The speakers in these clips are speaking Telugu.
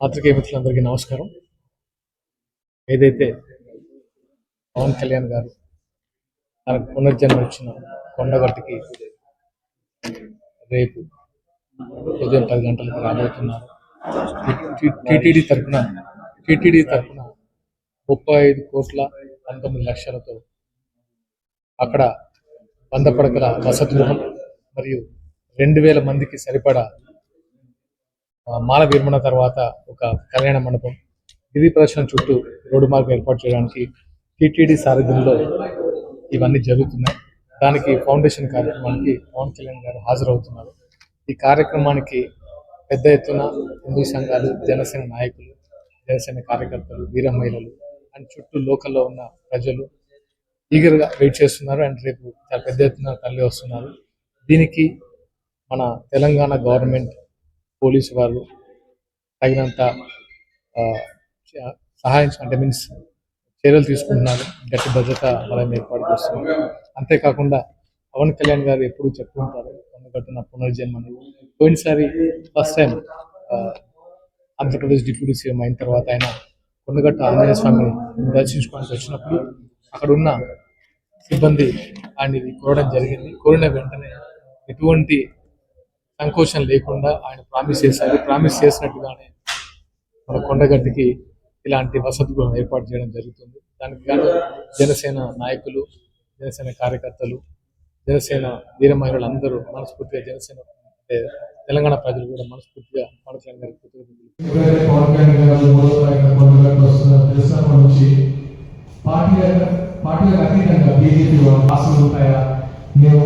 పాత్రికేయ మిత్రులందరికీ నమస్కారం. ఏదైతే పవన్ కళ్యాణ్ గారు తనకు పునర్జన్మ ఇచ్చిన కొండగట్టుకి రేపు ఉదయం పది గంటలకు రాబోతున్నారు టిటిడి తరఫున టిటిడి తరఫున ముప్పై ఐదు కోట్ల పంతొమ్మిది లక్షలతో అక్కడ వంద పడకల వసతి గృహం మరియు రెండు వేల మందికి సరిపడా మాల విరమణ తర్వాత ఒక కళ్యాణ మండపం గిరి ప్రదర్శన చుట్టూ రోడ్డు మార్గం ఏర్పాటు చేయడానికి టిటిడి సారథ్యంలో ఇవన్నీ జరుగుతున్నాయి. దానికి ఫౌండేషన్ కార్యక్రమానికి పవన్ కళ్యాణ్ గారు హాజరవుతున్నారు. ఈ కార్యక్రమానికి పెద్ద ఎత్తున హిందూ సంఘాలు జనసేన నాయకులు జనసేన కార్యకర్తలు వీర మహిళలు అండ్ చుట్టూ లోకల్లో ఉన్న ప్రజలు ఈగర్గా వెయిట్ చేస్తున్నారు. అండ్ రేపు చాలా పెద్ద ఎత్తున తరలి వస్తున్నారు. దీనికి మన తెలంగాణ గవర్నమెంట్ పోలీసు వాళ్ళు తగినంత ఆ, సహాయం అంటే మీన్స్ చర్యలు తీసుకుంటున్నారు. గట్టి భద్రత వాళ్ళని ఏర్పాటు చేస్తున్నారు. అంతేకాకుండా పవన్ కళ్యాణ్ గారు ఎప్పుడు చెప్తుంటారు కొండగట్టున పునర్జన్మని పోయినసారి first time Andhra Pradesh deputy CM అయిన తర్వాత ఆయన కొండగట్టు ఆంజనేయ స్వామిని దర్శించుకోవడానికి వచ్చినప్పుడు అక్కడ ఉన్న సిబ్బంది ఆయన కోరడం జరిగింది. కోరిన వెంటనే ఎటువంటి సంకోచం లేకుండా ఆయన ప్రామిస్ చేశారు. ప్రామిస్ చేసినట్టుగానే మన కొండగట్టుకి ఇలాంటి వసతి గృహం ఏర్పాటు చేయడం జరుగుతుంది. దానికి గాను జనసేన నాయకులు జనసేన కార్యకర్తలు జనసేన వీర మహిళలు అందరూ మనస్ఫూర్తిగా జనసేన అంటే తెలంగాణ ప్రజలు కూడా మనస్ఫూర్తిగా పవన్ గారికి పార్టీ పార్టీలకు అతీతంగా బీజేపీ ఆశలు ఉంటాయా? మేము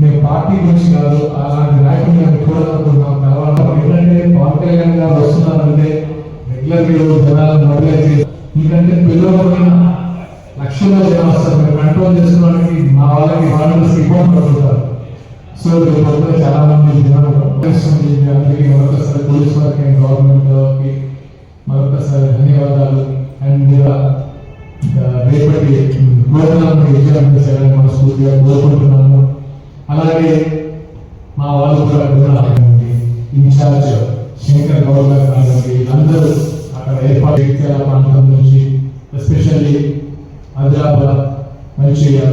మేము పార్టీ గురించి కాదు అలాంటి నాయకులు మేము చూడాలనుకుంటున్నాం. తర్వాత ఎందుకంటే పవన్ కళ్యాణ్ గారు వస్తున్నారంటే రెగ్యులర్ మీరు జనాలను మొబిలైజ్ చేసి ఎందుకంటే పిల్లలమైన లక్షల్లో జనం వస్తారు. మేము కంట్రోల్ చేసుకోవడానికి మా వాళ్ళకి వాళ్ళకి ఇబ్బంది పడుతుంటారు సో రేపు చాలా మంది జనాలు తెలుస్తుంది అందరికీ మరొకసారి పోలీస్ వారికి అండ్ గవర్నమెంట్ వారికి మరొకసారి ధన్యవాదాలు. అండ్ రేపటి ప్రోగ్రామ్ విజయం చేయాలని మనస్ఫూర్తిగా కోరుకుంటున్నాము అలాగే మా వాళ్ళు కూడా కానివ్వండి ఇన్ఛార్జ్ శంకర్ గౌడ్ గారు కానివ్వండి అందరూ అక్కడ ఏర్పాటు జగిత్యాల ప్రాంతం నుంచి ఎస్పెషల్లీ ఆదిలాబాద్ మంచిగా.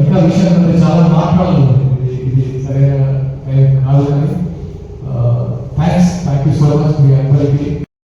ఇంకా విషయం అంటే చాలా మాట్లాడాలి. ఇది సరైన